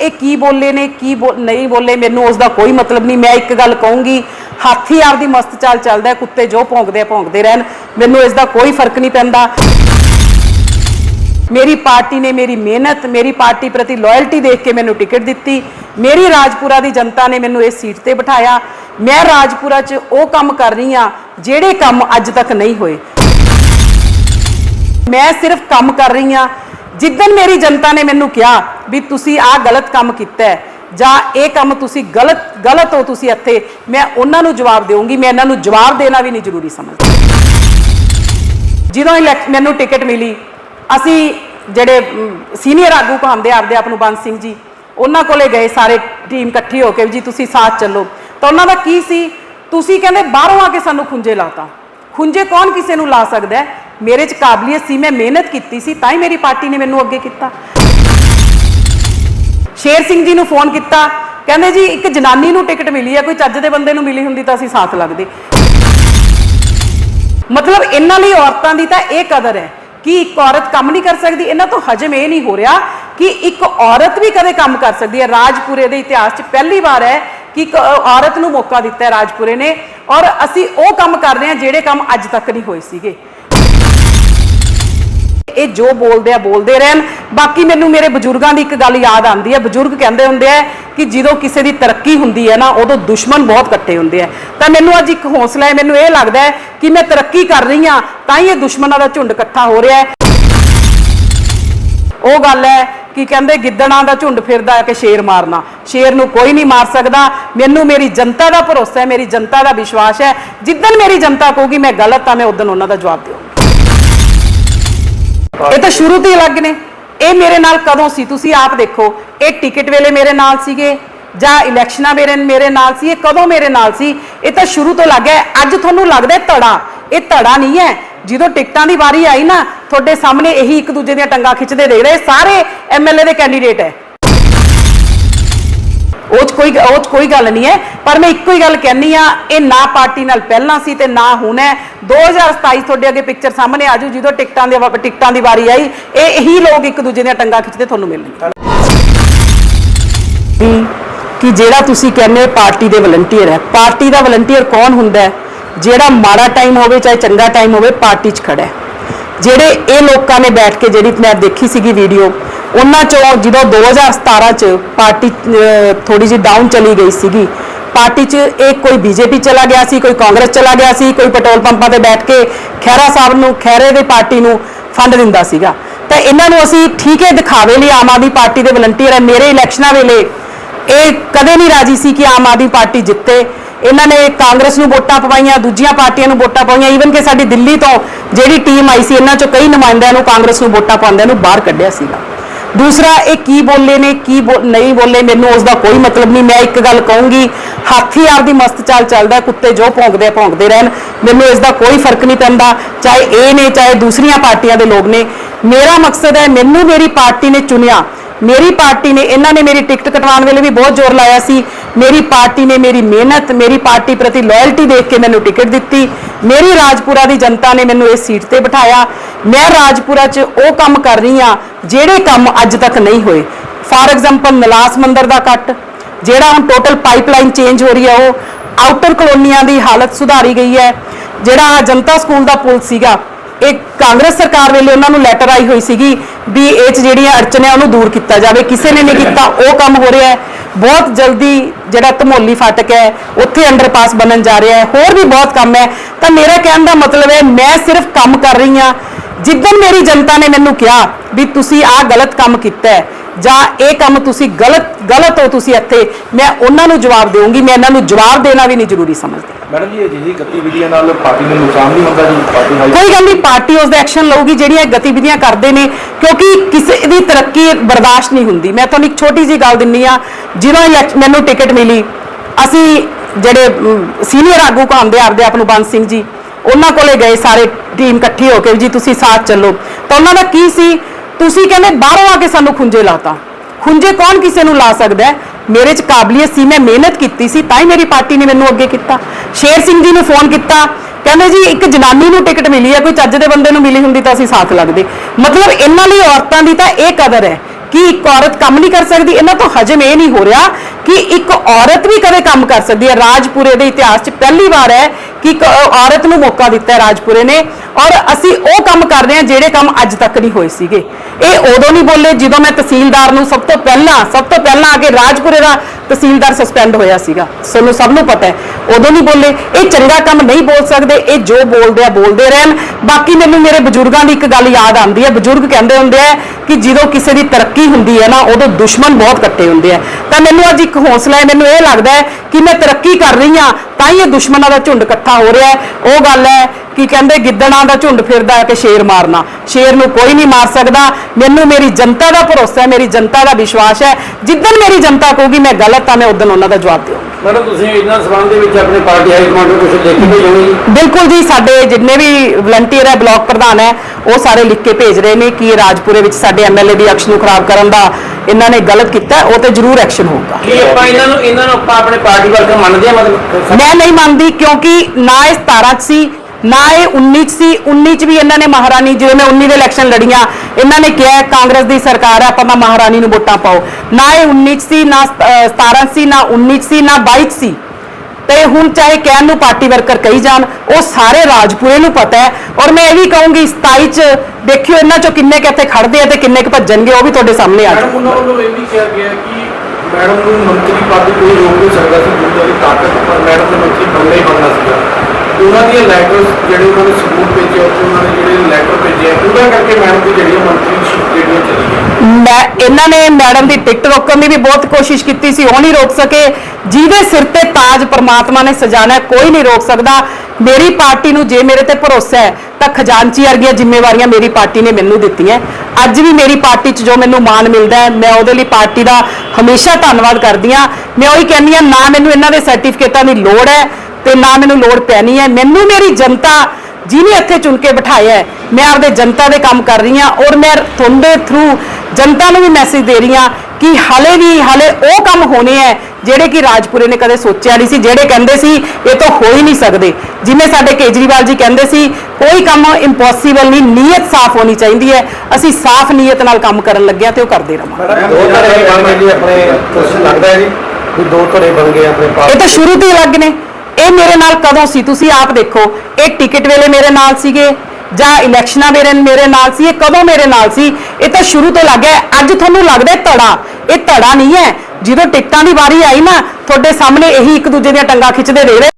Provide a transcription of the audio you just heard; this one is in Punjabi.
ਇਹ ਕੀ ਬੋਲੇ ਨੇ, ਕੀ ਬੋ- ਨਹੀਂ ਬੋਲੇ, ਮੈਨੂੰ ਉਸ ਦਾ ਕੋਈ ਮਤਲਬ ਨਹੀਂ। ਮੈਂ ਇੱਕ ਗੱਲ ਕਹੂੰਗੀ, ਹਾਥੀ ਆਪਦੀ ਮਸਤ ਚਾਲ ਚੱਲਦਾ ਕੁੱਤੇ ਜੋ ਭੌਂਕਦੇ ਭੌਂਕਦੇ ਰਹਿਣ। ਮੈਨੂੰ ਇਸ ਦਾ ਕੋਈ ਫ਼ਰਕ ਨਹੀਂ ਪੈਂਦਾ। ਮੇਰੀ ਪਾਰਟੀ ਨੇ ਮੇਰੀ ਮਿਹਨਤ, ਮੇਰੀ ਪਾਰਟੀ ਪ੍ਰਤੀ ਲਾਇਲਟੀ ਦੇਖ ਕੇ ਮੈਨੂੰ ਟਿਕਟ ਦਿੱਤੀ। ਮੇਰੀ ਰਾਜਪੁਰਾ ਦੀ ਜਨਤਾ ਨੇ ਮੈਨੂੰ ਇਸ ਸੀਟ ਤੇ ਬਿਠਾਇਆ। ਮੈਂ ਰਾਜਪੁਰਾ 'ਚ ਉਹ ਕੰਮ ਕਰ ਰਹੀ ਹਾਂ, ਜਿਹੜੇ ਕੰਮ ਅੱਜ ਤੱਕ ਨਹੀਂ ਹੋਏ। ਮੈਂ ਸਿਰਫ ਕੰਮ ਕਰ ਰਹੀ ਹਾਂ ਜਿੱਦਨ ਮੇਰੀ ਜਨਤਾ ਨੇ ਮੈਨੂੰ ਕਿਹਾ ਵੀ ਤੁਸੀਂ ਆਹ ਗਲਤ ਕੰਮ ਕੀਤਾ ਹੈ, ਜਾਂ ਇਹ ਕੰਮ ਤੁਸੀਂ ਗਲਤ ਗਲਤ ਹੋ ਤੁਸੀਂ ਇੱਥੇ, ਮੈਂ ਉਹਨਾਂ ਨੂੰ ਜਵਾਬ ਦੇਵਾਂਗੀ ਮੈਂ ਇਹਨਾਂ ਨੂੰ ਜਵਾਬ ਦੇਣਾ ਵੀ ਨਹੀਂ ਜ਼ਰੂਰੀ ਸਮਝਦੀ। ਜਦੋਂ ਇਲੈਕਟ ਮੈਨੂੰ ਟਿਕਟ ਮਿਲੀ, ਅਸੀਂ ਜਿਹੜੇ ਸੀਨੀਅਰ ਆਗੂ ਕਹਾਂਦੇ ਆਪਦੇ ਆਪ ਨੂੰ ਬੰਦ ਸਿੰਘ ਜੀ, ਉਹਨਾਂ ਕੋਲੇ ਗਏ ਸਾਰੇ ਟੀਮ ਇਕੱਠੀ ਹੋ ਕੇ ਜੀ ਤੁਸੀਂ ਸਾਥ ਚੱਲੋ। ਤਾਂ ਉਹਨਾਂ ਦਾ ਕੀ ਸੀ, ਤੁਸੀਂ ਕਹਿੰਦੇ ਬਾਹਰੋਂ ਆ ਕੇ ਸਾਨੂੰ ਖੁੰਝੇ ਲਾਤਾ। ਖੁੰਝੇ ਕੌਣ ਕਿਸੇ ਨੂੰ ਲਾ ਸਕਦਾ ਮੇਰੇ 'ਚ ਕਾਬਲੀਅਤ ਸੀ, ਮੈਂ ਮਿਹਨਤ ਕੀਤੀ ਸੀ, ਤਾਂ ਹੀ ਮੇਰੀ ਪਾਰਟੀ ਨੇ ਮੈਨੂੰ ਅੱਗੇ ਕੀਤਾ। ਸ਼ੇਰ ਸਿੰਘ ਜੀ ਨੂੰ ਫੋਨ ਕੀਤਾ, ਕਹਿੰਦੇ ਜੀ ਇੱਕ ਜਨਾਨੀ ਨੂੰ ਟਿਕਟ ਮਿਲੀ ਹੈ ਕੋਈ ਚੱਜ ਦੇ ਬੰਦੇ ਨੂੰ ਮਿਲੀ ਹੁੰਦੀ ਤਾਂ ਅਸੀਂ ਸਾਥ ਲੱਗਦੇ। ਮਤਲਬ ਇਹਨਾਂ ਲਈ ਔਰਤਾਂ ਦੀ ਤਾਂ ਇਹ ਕਦਰ ਹੈ ਕਿ ਇੱਕ ਔਰਤ ਕੰਮ ਨਹੀਂ ਕਰ ਸਕਦੀ, ਇਹਨਾਂ ਤੋਂ ਹਜਮ ਇਹ ਨਹੀਂ ਹੋ ਰਿਹਾ ਕਿ ਇੱਕ ਔਰਤ ਵੀ ਕਦੇ ਕੰਮ ਕਰ ਸਕਦੀ ਹੈ। ਰਾਜਪੁਰੇ ਦੇ ਇਤਿਹਾਸ 'ਚ ਪਹਿਲੀ ਵਾਰ ਹੈ ਕਿ ਇੱਕ ਔਰਤ ਨੂੰ ਮੌਕਾ ਦਿੱਤਾ ਹੈ ਰਾਜਪੁਰੇ ਨੇ ਔਰ ਅਸੀਂ ਉਹ ਕੰਮ ਕਰ ਰਹੇ ਹਾਂ ਜਿਹੜੇ ਕੰਮ ਅੱਜ ਤੱਕ ਨਹੀਂ ਹੋਏ ਸੀਗੇ। ਇਹ ਜੋ ਬੋਲਦੇ ਆ, ਬੋਲਦੇ ਰਹਿਣ। ਬਾਕੀ ਮੈਨੂੰ ਮੇਰੇ ਬਜ਼ੁਰਗਾਂ ਦੀ ਇੱਕ ਗੱਲ ਯਾਦ ਆਉਂਦੀ ਹੈ। ਬਜ਼ੁਰਗ ਕਹਿੰਦੇ ਹੁੰਦੇ ਆ ਕਿ ਜਦੋਂ ਕਿਸੇ ਦੀ ਤਰੱਕੀ ਹੁੰਦੀ ਹੈ ਨਾ, ਉਦੋਂ ਦੁਸ਼ਮਣ ਬਹੁਤ ਇਕੱਠੇ ਹੁੰਦੇ ਆ। ਤਾਂ ਮੈਨੂੰ ਅੱਜ ਇੱਕ ਹੌਸਲਾ ਹੈ, ਮੈਨੂੰ ਇਹ ਲੱਗਦਾ ਹੈ ਕਿ ਮੈਂ ਤਰੱਕੀ ਕਰ ਰਹੀ ਹਾਂ, ਤਾਂ ਹੀ ਇਹ ਦੁਸ਼ਮਣਾਂ ਦਾ ਝੁੰਡ ਇਕੱਠਾ ਹੋ ਰਿਹਾ ਹੈ। ਉਹ ਗੱਲ ਹੈ ਕਿ ਕਹਿੰਦੇ ਗਿੱਦੜਾਂ ਦਾ ਝੁੰਡ ਫਿਰਦਾ ਹੈ ਕਿ ਸ਼ੇਰ ਮਾਰਨਾ। ਸ਼ੇਰ ਨੂੰ ਕੋਈ ਨਹੀਂ ਮਾਰ ਸਕਦਾ। ਮੈਨੂੰ ਮੇਰੀ ਜਨਤਾ ਦਾ ਭਰੋਸਾ ਹੈ, ਮੇਰੀ ਜਨਤਾ ਦਾ ਵਿਸ਼ਵਾਸ ਹੈ। ਜਿੱਦਨ ਮੇਰੀ ਜਨਤਾ ਕਹੂਗੀ ਮੈਂ ਗਲਤ ਤਾਂ ਮੈਂ ਉਦੋਂ ਉਹਨਾਂ ਦਾ ਜਵਾਬ ਦਿਓ ਇਹ ਤਾਂ ਸ਼ੁਰੂ ਤੋਂ ਹੀ ਅਲੱਗ ਨੇ। ਇਹ ਮੇਰੇ ਨਾਲ ਕਦੋਂ ਸੀ? ਤੁਸੀਂ ਆਪ ਦੇਖੋ। ਇਹ ਟਿਕਟ ਵੇਲੇ ਮੇਰੇ ਨਾਲ ਸੀਗੇ ਜਾਂ ਇਲੈਕਸ਼ਨਾਂ ਵੇਲੇ ਮੇਰੇ ਨਾਲ ਸੀ, ਇਹ ਕਦੋਂ ਮੇਰੇ ਨਾਲ ਸੀ? ਇਹ ਤਾਂ ਸ਼ੁਰੂ ਤੋਂ ਲੱਗ ਹੈ। ਅੱਜ ਤੁਹਾਨੂੰ ਲੱਗਦਾ ਧੜਾ। ਇਹ ਧੜਾ ਨਹੀਂ ਹੈ। ਜਦੋਂ ਟਿਕਟਾਂ ਦੀ ਵਾਰੀ ਆਈ ਨਾ, ਤੁਹਾਡੇ ਸਾਹਮਣੇ ਇਹੀ ਇੱਕ ਦੂਜੇ ਦੀਆਂ ਟੰਗਾਂ ਖਿੱਚਦੇ ਦੇਖ ਰਹੇ। ਸਾਰੇ ਐਮਐਲਏ ਦੇ ਕੈਂਡੀਡੇਟ ਹੈ। ਉਹ 'ਚ ਕੋਈ ਉਹ 'ਚ ਕੋਈ ਗੱਲ ਨਹੀਂ ਹੈ। ਪਰ ਮੈਂ ਇੱਕੋ ਹੀ ਗੱਲ ਕਹਿਣੀ ਆ ਇਹ ਨਾ ਪਾਰਟੀ ਨਾਲ ਪਹਿਲਾਂ ਸੀ ਤੇ ਨਾ ਹੁਣ ਹੈ। 2027 ਤੁਹਾਡੇ ਅੱਗੇ ਪਿਕਚਰ ਸਾਹਮਣੇ ਆਜੂ ਜਦੋਂ ਟਿਕਟਾਂ ਦੇ ਵਾ- ਟਿਕਟਾਂ ਦੀ ਵਾਰੀ ਆਈ, ਇਹ ਇਹੀ ਲੋਕ ਇੱਕ ਦੂਜੇ ਦੀਆਂ ਟੰਗਾਂ ਖਿੱਚਦੇ ਤੁਹਾਨੂੰ ਮਿਲਣਗੇ। ਵੀ ਕਿ ਜਿਹੜਾ ਤੁਸੀਂ ਕਹਿੰਦੇ ਹੋ ਪਾਰਟੀ ਦੇ ਵਲੰਟੀਅਰ ਹੈ, ਪਾਰਟੀ ਦਾ ਵਲੰਟੀਅਰ ਕੌਣ ਹੁੰਦਾ ਹੈ? ਜਿਹੜਾ ਮਾੜਾ ਟਾਈਮ ਹੋਵੇ, ਚਾਹੇ ਚੰਗਾ ਟਾਈਮ ਹੋਵੇ, ਪਾਰਟੀ 'ਚ ਖੜਾ ਹੈ। ਜਿਹੜੇ ਇਹ ਲੋਕਾਂ ਨੇ ਬੈਠ ਕੇ ਜਿਹੜੀ ਮੈਂ ਦੇਖੀ ਸੀਗੀ ਵੀਡੀਓ ਉਹਨਾਂ ਚੋਂ ਜਦੋਂ 2017 ਚ ਪਾਰਟੀ ਥੋੜੀ ਜਿਹੀ ਡਾਊਨ ਚਲੀ ਗਈ ਸੀਗੀ, ਪਾਰਟੀ 'ਚ ਇਹ ਕੋਈ ਬੀਜੇਪੀ ਚਲਾ ਗਿਆ ਸੀ, ਕੋਈ ਕਾਂਗਰਸ ਚਲਾ ਗਿਆ ਸੀ, ਕੋਈ ਪੈਟਰੋਲ ਪੰਪਾਂ ਤੇ ਬੈਠ ਕੇ ਖਹਿਰਾ ਸਾਹਿਬ ਨੂੰ, ਖਹਿਰੇ ਦੇ ਪਾਰਟੀ ਨੂੰ ਫੰਡ ਦਿੰਦਾ ਸੀਗਾ। ਤਾਂ ਇਹਨਾਂ ਨੂੰ ਅਸੀਂ ਠੀਕ ਹੈ ਦਿਖਾਵੇ ਲਈ ਆਮ ਆਦਮੀ ਪਾਰਟੀ ਦੇ ਵਲੰਟੀਅਰ ਹੈ ਮੇਰੇ ਇਲੈਕਸ਼ਨਾਂ ਵੇਲੇ ਇਹ ਕਦੇ ਨਹੀਂ ਰਾਜੀ ਸੀ ਕਿ ਆਮ ਆਦਮੀ ਪਾਰਟੀ ਜਿੱਤੇ। ਇਹਨਾਂ ਨੇ ਕਾਂਗਰਸ ਨੂੰ ਵੋਟਾਂ ਪਵਾਈਆਂ, ਦੂਜੀਆਂ ਪਾਰਟੀਆਂ ਨੂੰ ਵੋਟਾਂ ਪਵਾਈਆਂ ਈਵਨ ਕਿ ਸਾਡੀ ਦਿੱਲੀ ਤੋਂ ਜਿਹੜੀ ਟੀਮ ਆਈ ਸੀ, ਇਹਨਾਂ ਚੋਂ ਕਈ ਨੁਮਾਇੰਦਿਆਂ ਨੂੰ ਕਾਂਗਰਸ ਨੂੰ ਵੋਟਾਂ ਪਾਉਂਦਿਆਂ ਨੂੰ ਬਾਹਰ ਕੱਢਿਆ ਸੀਗਾ। ਦੂਸਰਾ, ਇਹ ਕੀ ਬੋਲੇ ਨੇ, ਕੀ ਬੋ- ਨਹੀਂ ਬੋਲੇ, ਮੈਨੂੰ ਉਸ ਦਾ ਕੋਈ ਮਤਲਬ ਨਹੀਂ, ਮੈਂ ਇੱਕ ਗੱਲ ਕਹੂੰਗੀ, ਹਾਥੀ ਆਪਦੀ ਮਸਤ ਚਾਲ ਚੱਲਦਾ ਕੁੱਤੇ ਜੋ ਭੌਂਕਦੇ ਭੌਂਕਦੇ ਰਹਿਣ, ਮੈਨੂੰ ਇਸ ਦਾ ਕੋਈ ਫ਼ਰਕ ਨਹੀਂ ਪੈਂਦਾ, ਚਾਹੇ ਇਹ ਨੇ, ਚਾਹੇ ਦੂਸਰੀਆਂ ਪਾਰਟੀਆਂ ਦੇ ਲੋਕ ਨੇ। ਮੇਰਾ ਮਕਸਦ ਹੈ, ਮੈਨੂੰ ਮੇਰੀ ਪਾਰਟੀ ਨੇ ਚੁਣਿਆ, ਮੇਰੀ ਪਾਰਟੀ ਨੇ, ਇਹਨਾਂ ਨੇ ਮੇਰੀ ਟਿਕਟ ਕਟਵਾਉਣ ਵੇਲੇ ਵੀ ਬਹੁਤ ਜ਼ੋਰ ਲਾਇਆ ਸੀ ਮੇਰੀ ਪਾਰਟੀ ਨੇ ਮੇਰੀ ਮਿਹਨਤ ਮੇਰੀ ਪਾਰਟੀ ਪ੍ਰਤੀ ਲਾਇਲਟੀ ਦੇਖ ਕੇ ਮੈਨੂੰ ਟਿਕਟ ਦਿੱਤੀ ਮੇਰੀ ਰਾਜਪੁਰਾ ਦੀ ਜਨਤਾ ਨੇ ਮੈਨੂੰ ਇਸ ਸੀਟ ਤੇ ਬਿਠਾਇਆ ਮੈਂ ਰਾਜਪੁਰਾ 'ਚ ਉਹ ਕੰਮ ਕਰ ਰਹੀ ਹਾਂ ਜਿਹੜੇ ਕੰਮ ਅੱਜ ਤੱਕ ਨਹੀਂ ਹੋਏ ਫਾਰ ਐਗਜ਼ਾਮਪਲ ਨਲਾਸ ਮੰਦਰ ਦਾ ਕੱਟ ਜਿਹੜਾ ਹੁਣ ਟੋਟਲ ਪਾਈਪਲਾਈਨ ਚੇਂਜ ਹੋ ਰਹੀ ਹੈ ਉਹ ਆਊਟਰ ਕਲੋਨੀਆਂ ਦੀ ਹਾਲਤ ਸੁਧਾਰੀ ਗਈ ਹੈ ਜਿਹੜਾ ਜਨਤਾ ਸਕੂਲ ਦਾ ਪੁਲ ਸੀਗਾ ਇਹ ਕਾਂਗਰਸ ਸਰਕਾਰ ਵੇਲੇ ਉਹਨਾਂ ਨੂੰ ਲੈਟਰ ਆਈ ਹੋਈ ਸੀਗੀ ਵੀ ਇਹ 'ਚ ਜਿਹੜੀਆਂ ਅੜਚਨ ਅੜਚਨਾਂ ਉਹਨੂੰ ਦੂਰ ਕੀਤਾ ਜਾਵੇ ਕਿਸੇ ਨੇ ਨਹੀਂ ਕੀਤਾ ਉਹ ਕੰਮ ਹੋ ਰਿਹਾ ਹੈ ਬਹੁਤ ਜਲਦੀ ਜਿਹੜਾ ਧਮੋਲੀ ਫਾਟਕ ਹੈ, ਉੱਥੇ ਅੰਡਰਪਾਸ ਬਣਨ ਜਾ ਰਿਹਾ ਹੈ। ਹੋਰ ਵੀ ਬਹੁਤ ਕੰਮ ਹੈ। ਤਾਂ ਮੇਰਾ ਕਹਿਣ ਦਾ ਮਤਲਬ ਹੈ, ਮੈਂ ਸਿਰਫ ਕੰਮ ਕਰ ਰਹੀ ਹਾਂ। ਜਿੱਦਨ ਮੇਰੀ ਜਨਤਾ ਨੇ ਮੈਨੂੰ ਕਿਹਾ ਵੀ ਤੁਸੀਂ ਆਹ ਗਲਤ ਕੰਮ ਕੀਤਾ ਹੈ, ਜਾਂ ਇਹ ਕੰਮ ਤੁਸੀਂ ਗਲਤ ਗਲਤ ਹੋ ਤੁਸੀਂ ਇੱਥੇ, ਮੈਂ ਉਹਨਾਂ ਨੂੰ ਜਵਾਬ ਦੇਵਾਂਗੀ ਮੈਂ ਇਹਨਾਂ ਨੂੰ ਜਵਾਬ ਦੇਣਾ ਵੀ ਨਹੀਂ ਜ਼ਰੂਰੀ ਸਮਝਦੀ। ਮੈਡਮ ਜੀ, ਅਜਿਹੀ ਗਤੀਵਿਧੀਆਂ ਨਾਲ ਪਾਰਟੀ ਨੂੰ ਨੁਕਸਾਨ ਨਹੀਂ ਹੁੰਦਾ ਜੀ? ਪਾਰਟੀ ਹਾਈ ਕੋਈ ਗੱਲ ਨਹੀਂ, ਪਾਰਟੀ ਉਸ ਦਾ ਐਕਸ਼ਨ ਲਊਗੀ, ਜਿਹੜੀਆਂ ਗਤੀਵਿਧੀਆਂ ਕਰਦੇ ਨੇ, ਕਿਉਂਕਿ ਕਿਸੇ ਦੀ ਤਰੱਕੀ ਬਰਦਾਸ਼ਤ ਨਹੀਂ ਹੁੰਦੀ। ਮੈਂ ਤੁਹਾਨੂੰ ਇੱਕ ਛੋਟੀ ਜੀ ਗੱਲ ਦਿੰਨੀ ਆ, ਜਦੋਂ ਮੈਨੂੰ ਟਿਕਟ ਮਿਲੀ, ਅਸੀਂ ਜਿਹੜੇ ਸੀਨੀਅਰ ਆਗੂ ਕਹਾਂਦੇ ਆਪਦੇ ਆਪ ਨੂੰ ਬੰਦ ਸਿੰਘ ਜੀ, ਉਹਨਾਂ ਕੋਲੇ ਗਏ ਸਾਰੇ ਟੀਮ ਇਕੱਠੀ ਹੋ ਕੇ ਜੀ, ਤੁਸੀਂ ਸਾਥ ਚੱਲੋ। ਤਾਂ ਉਹਨਾਂ ਦਾ ਕੀ ਸੀ? ਤੁਸੀਂ ਕਹਿੰਦੇ ਬਾਹਰੋਂ ਆ ਕੇ ਸਾਨੂੰ ਖੁੰਝੇ ਲਾਤਾ। ਖੁੰਝੇ ਕੌਣ ਕਿਸੇ ਨੂੰ ਲਾ ਸਕਦਾ ਮੇਰੇ 'ਚ ਕਾਬਲੀਅਤ ਸੀ, ਮੈਂ ਮਿਹਨਤ ਕੀਤੀ ਸੀ, ਤਾਂ ਹੀ ਮੇਰੀ ਪਾਰਟੀ ਨੇ ਮੈਨੂੰ ਅੱਗੇ ਕੀਤਾ। ਸ਼ੇਰ ਸਿੰਘ ਜੀ ਨੂੰ ਫੋਨ ਕੀਤਾ, ਕਹਿੰਦੇ ਜੀ, ਇੱਕ ਜਨਾਨੀ ਨੂੰ ਟਿਕਟ ਮਿਲੀ ਹੈ, ਕੋਈ ਚੱਜ ਦੇ ਬੰਦੇ ਨੂੰ ਮਿਲੀ ਹੁੰਦੀ ਤਾਂ ਅਸੀਂ ਸਾਥ ਲੱਗਦੇ। ਮਤਲਬ ਇਹਨਾਂ ਲਈ ਔਰਤਾਂ ਦੀ ਤਾਂ ਇਹ ਕਦਰ ਹੈ ਕਿ ਇੱਕ ਔਰਤ ਕੰਮ ਨਹੀਂ ਕਰ ਸਕਦੀ, ਇਹਨਾਂ ਤੋਂ ਹਜਮ ਇਹ ਨਹੀਂ ਹੋ ਰਿਹਾ ਕਿ ਇੱਕ ਔਰਤ ਵੀ ਕਦੇ ਕੰਮ ਕਰ ਸਕਦੀ ਹੈ। ਰਾਜਪੁਰੇ ਦੇ ਇਤਿਹਾਸ 'ਚ ਪਹਿਲੀ ਵਾਰ ਹੈ ਕਿ ਇੱਕ ਔਰਤ ਨੂੰ ਮੌਕਾ ਦਿੱਤਾ ਹੈ ਰਾਜਪੁਰੇ ਨੇ ਔਰ ਅਸੀਂ ਉਹ ਕੰਮ ਕਰ ਰਹੇ ਹਾਂ ਜਿਹੜੇ ਕੰਮ ਅੱਜ ਤੱਕ ਨਹੀਂ ਹੋਏ ਸੀਗੇ। ਇਹ ਉਦੋਂ ਨਹੀਂ ਬੋਲੇ ਜਦੋਂ ਮੈਂ ਤਹਿਸੀਲਦਾਰ ਨੂੰ ਸਭ ਤੋਂ ਪਹਿਲਾਂ, ਸਭ ਤੋਂ ਪਹਿਲਾਂ ਆ ਕੇ ਰਾਜਪੁਰੇ ਦਾ ਤਹਿਸੀਲਦਾਰ ਸਸਪੈਂਡ ਹੋਇਆ ਸੀਗਾ। ਸਾਨੂੰ ਸਭ ਨੂੰ ਪਤਾ ਹੈ। ਉਦੋਂ ਨਹੀਂ ਬੋਲੇ। ਇਹ ਚੰਗਾ ਕੰਮ ਨਹੀਂ ਬੋਲ ਸਕਦੇ। ਇਹ ਜੋ ਬੋਲਦੇ ਆ, ਬੋਲਦੇ ਰਹਿਣ। ਬਾਕੀ ਮੈਨੂੰ ਮੇਰੇ ਬਜ਼ੁਰਗਾਂ ਦੀ ਇੱਕ ਗੱਲ ਯਾਦ ਆਉਂਦੀ ਹੈ। ਬਜ਼ੁਰਗ ਕਹਿੰਦੇ ਹੁੰਦੇ ਆ ਕਿ ਜਦੋਂ ਕਿਸੇ ਦੀ ਤਰੱਕੀ ਹੁੰਦੀ ਹੈ ਨਾ, ਉਦੋਂ ਦੁਸ਼ਮਣ ਬਹੁਤ ਇਕੱਠੇ ਹੁੰਦੇ ਆ। ਤਾਂ ਮੈਨੂੰ ਅੱਜ ਇੱਕ ਹੌਸਲਾ ਹੈ। ਮੈਨੂੰ ਇਹ ਲੱਗਦਾ ਹੈ ਕਿ ਮੈਂ ਤਰੱਕੀ ਕਰ ਰਹੀ ਹਾਂ। ਤਾਂ ਹੀ ਇਹ ਦੁਸ਼ਮਣਾਂ ਦਾ ਝੁੰਡ ਇਕੱਠਾ ਹੋ ਰਿਹਾ ਹੈ। ਉਹ ਗੱਲ ਹੈ ਕਿ ਕਹਿੰਦੇ ਗਿੱਦੜਾਂ ਦਾ ਝੁੰਡ ਫਿਰਦਾ ਹੈ ਕਿ ਸ਼ੇਰ ਮਾਰਨਾ। ਸ਼ੇਰ ਨੂੰ ਕੋਈ ਨਹੀਂ ਮਾਰ ਸਕਦਾ। ਮੈਨੂੰ ਮੇਰੀ ਜਨਤਾ ਦਾ ਭਰੋਸਾ ਹੈ ਮੇਰੀ ਜਨਤਾ ਦਾ ਵਿਸ਼ਵਾਸ ਹੈ। ਜਿੱਦਣ ਮੇਰੀ ਜਨਤਾ ਕਹੂਗੀ ਮੈਂ ਗਲਤ ਤਾਂ ਮੈਂ ਉਦੋਂ ਉਹਨਾਂ ਦਾ ਜਵਾਬ ਦੇਵਾਂਗੀ। ਮੈਡਮ ਤੁਸੀਂ ਇਹਨਾਂ ਸਬੰਧ ਦੇ ਵਿੱਚ ਆਪਣੇ ਪਾਰਟੀ ਹਾਈ ਕਮਾਂਡ ਨੂੰ ਕੁਝ ਲਿਖ ਕੇ ਭੇਜੋਗੇ ਬਿਲਕੁਲ ਜੀ ਸਾਡੇ ਜਿੰਨੇ ਵੀ ਵਲੰਟੀਅਰ ਹੈ ਬਲਾਕ ਪ੍ਰਧਾਨ ਹੈ ਉਹ ਸਾਰੇ ਲਿਖ ਕੇ ਭੇਜ ਰਹੇ ਨੇ ਕਿ ਰਾਜਪੁਰੇ ਵਿੱਚ ਸਾਡੇ ਐਮਐਲਏ ਦੀ ਅਕਸ਼ ਨੂੰ ਖਰਾਬ ਕਰਨ ਦਾ ਇਹਨਾਂ ਨੇ ਗਲਤ ਕੀਤਾ ਉਹ ਤੇ ਜ਼ਰੂਰ ਐਕਸ਼ਨ ਹੋਊਗਾ। ਕੀ ਆਪਾਂ ਇਹਨਾਂ ਨੂੰ ਇਹਨਾਂ ਨੂੰ ਆਪਾਂ ਆਪਣੇ ਪਾਰਟੀ ਵਰਕਰ ਮੰਨਦੇ ਆ ਮਤਲਬ ਮੈਂ ਨਹੀਂ ਮੰਨਦੀ ਕਿਉਂਕਿ ਨਾ ਇਹ 17 ਚ ਸੀ ਨਾ ਇਹ 19 ਚ ਸੀ 19 ਚ ਵੀ ਇਹਨਾਂ ਨੇ ਮਹਾਰਾਣੀ ਜਿਵੇਂ ਮੈਂ 19 ਦੇ ਇਲੈਕਸ਼ਨ ਲੜੀਆਂ ਇਹਨਾਂ ਨੇ ਕਿਹਾ ਕਾਂਗਰਸ ਦੀ ਸਰਕਾਰ ਹੈ ਆਪਾਂ ਤਾਂ ਮਹਾਰਾਣੀ ਨੂੰ ਵੋਟਾਂ ਪਾਓ। ਨਾ ਇਹ 19 ਚ ਸੀ ਨਾ ਸਤ- ਅਹ 17 ਚ ਸੀ ਨਾ 19 ਚ ਸੀ ਨਾ 22 ਚ ਸੀ। ਤੇ ਹੁਣ ਚਾਹੇ ਕਹਿਣ ਨੂੰ ਪਾਰਟੀ ਵਰਕਰ ਕਹੀ ਜਾਣ, ਉਹ ਸਾਰੇ ਰਾਜਪੁਰੇ ਨੂੰ ਪਤਾ ਹੈ। ਔਰ ਮੈਂ ਇਹ ਵੀ ਕਹੂੰਗੀ 27 ਚ ਦੇਖਿਓ ਇਹਨਾਂ ਚੋਂ ਕਿੰਨੇ ਕਿੱਥੇ ਖੜਦੇ ਆ ਤੇ ਕਿੰਨੇ ਕੁ ਭੱਜਣਗੇ, ਉਹ ਵੀ ਤੁਹਾਡੇ ਸਾਹਮਣੇ ਆ ਮੈਡਮ, ਉਹਨਾਂ ਵੱਲੋਂ ਇਹ ਵੀ ਕਿਹਾ ਗਿਆ ਕਿ ਮੈਡਮ ਨੂੰ ਮੰਤਰੀ ਪਦ ਕੋਈ ਰੋਕ ਨਹੀਂ ਸਕਦਾ ਸੀ, ਜਿੰਨੀ ਦੀ ਤਾਕਤ ਪਰ ਮੈਡਮ ਨੇ ਮੰਤਰੀ ਬਣਨਾ ਹੀ ਬਣਨਾ ਸੀਗਾ। ਉਹਨਾਂ ਦੀਆਂ ਲੈਟਰਸ ਜਿਹੜੇ ਉਹਨਾਂ ਨੇ ਸਬੂਤ ਭੇਜੇ ਉਹਨਾਂ ਨੇ ਜਿਹੜੇ ਲੈਟਰ ਭੇਜੇ ਉਹਦਾ ਕਰਕੇ ਮੈਡਮ ਦੀ ਜਿਹੜੀ ਮੰਤਰੀ ਮੈਂ, ਇਹਨਾਂ ਨੇ ਮੈਡਮ ਦੀ ਟਿਕਟ ਰੋਕਣ ਦੀ ਵੀ ਬਹੁਤ ਕੋਸ਼ਿਸ਼ ਕੀਤੀ ਸੀ, ਉਹ ਨਹੀਂ ਰੋਕ ਸਕੇ। ਜਿਹਦੇ ਸਿਰ ਤੇ ਤਾਜ ਪ੍ਰਮਾਤਮਾ ਨੇ ਸਜਾਣਾ, ਕੋਈ ਨਹੀਂ ਰੋਕ ਸਕਦਾ। ਮੇਰੀ ਪਾਰਟੀ ਨੂੰ ਜੇ ਮੇਰੇ ਤੇ ਭਰੋਸਾ ਹੈ, ਤਾਂ ਖਜ਼ਾਨਚੀ ਵਰਗੀਆਂ ਜ਼ਿੰਮੇਵਾਰੀਆਂ ਮੇਰੀ ਪਾਰਟੀ ਨੇ ਮੈਨੂੰ ਦਿੱਤੀਆਂ। ਅੱਜ ਵੀ ਮੇਰੀ ਪਾਰਟੀ 'ਚ ਜੋ ਮੈਨੂੰ ਮਾਣ ਮਿਲਦਾ ਹੈ, ਮੈਂ ਉਹਦੇ ਲਈ ਪਾਰਟੀ ਦਾ ਹਮੇਸ਼ਾ ਧੰਨਵਾਦ ਕਰਦੀ ਹਾਂ। ਮੈਂ ਉਹੀ ਕਹਿੰਦੀ ਹਾਂ, ਨਾ ਮੈਨੂੰ ਇਹਨਾਂ ਦੇ ਸਰਟੀਫਿਕੇਟਾਂ ਦੀ ਲੋੜ ਹੈ ਤੇ ਨਾ ਮੈਨੂੰ ਲੋੜ ਪੈਣੀ ਹੈ। ਮੈਨੂੰ ਮੇਰੀ ਜਨਤਾ ਜਿਹਨੇ ਇੱਥੇ ਚੁਣ ਕੇ ਬਿਠਾਇਆ ਹੈ। ਮੈਂ ਆਪਦੇ ਜਨਤਾ ਦੇ ਕੰਮ ਕਰ ਰਹੀ ਹਾਂ ਔਰ ਮੈਂ ਤੁਹਾਡੇ ਥਰੂ ਜਨਤਾ ਨੂੰ ਵੀ ਮੈਸੇਜ ਦੇ ਰਹੀ ਹਾਂ ਕਿ ਹਾਲੇ ਵੀ ਹਾਲੇ ਉਹ ਕੰਮ ਹੋਣੇ ਹੈ ਜਿਹੜੇ ਕਿ ਰਾਜਪੁਰੇ ਨੇ ਕਦੇ ਸੋਚਿਆ ਨਹੀਂ ਸੀ ਜਿਹੜੇ ਕਹਿੰਦੇ ਸੀ ਇਹ ਤਾਂ ਹੋ ਹੀ ਨਹੀਂ ਸਕਦੇ। ਜਿਵੇਂ ਸਾਡੇ ਕੇਜਰੀਵਾਲ ਜੀ ਕਹਿੰਦੇ ਸੀ ਕੋਈ ਕੰਮ ਇੰਪੋਸੀਬਲ ਨਹੀਂ ਨੀਅਤ ਸਾਫ਼ ਹੋਣੀ ਚਾਹੀਦੀ ਹੈ। ਅਸੀਂ ਸਾਫ਼ ਨੀਅਤ ਨਾਲ ਕੰਮ ਕਰਨ ਲੱਗਿਆ ਤੇ ਉਹ ਕਰਦੇ ਰਹਾਂਗੇ ਮੈਡਮ ਦੋ ਧੜੇ ਬਣ ਗਏ ਜੀ ਆਪਣੇ ਕੁਝ ਲੱਗਦਾ ਹੈ ਜੀ ਵੀ ਦੋ ਧੜੇ ਬਣ ਗਏ ਆਪਣੇ ਇਹ ਤਾਂ ਸ਼ੁਰੂ ਤੋਂ ਹੀ ਅਲੱਗ ਨੇ। ਇਹ ਮੇਰੇ ਨਾਲ ਕਦੋਂ ਸੀ? ਤੁਸੀਂ ਆਪ ਦੇਖੋ। ਇਹ ਟਿਕਟ ਵੇਲੇ ਮੇਰੇ ਨਾਲ ਸੀਗੇ ਜਾਂ ਇਲੈਕਸ਼ਨਾਂ ਵੇਲੇ ਮੇਰੇ ਨਾਲ ਸੀ, ਇਹ ਕਦੋਂ ਮੇਰੇ ਨਾਲ ਸੀ? ਇਹ ਤਾਂ ਸ਼ੁਰੂ ਤੋਂ ਲੱਗ ਗਿਆ। ਅੱਜ ਤੁਹਾਨੂੰ ਲੱਗਦਾ ਧੜਾ। ਇਹ ਧੜਾ ਨਹੀਂ ਹੈ। ਜਦੋਂ ਟਿਕਟਾਂ ਦੀ ਵਾਰੀ ਆਈ ਨਾ, ਤੁਹਾਡੇ ਸਾਹਮਣੇ ਇਹੀ ਇੱਕ ਦੂਜੇ ਦੀਆਂ ਟੰਗਾਂ ਖਿੱਚਦੇ ਦੇ ਰਹੇ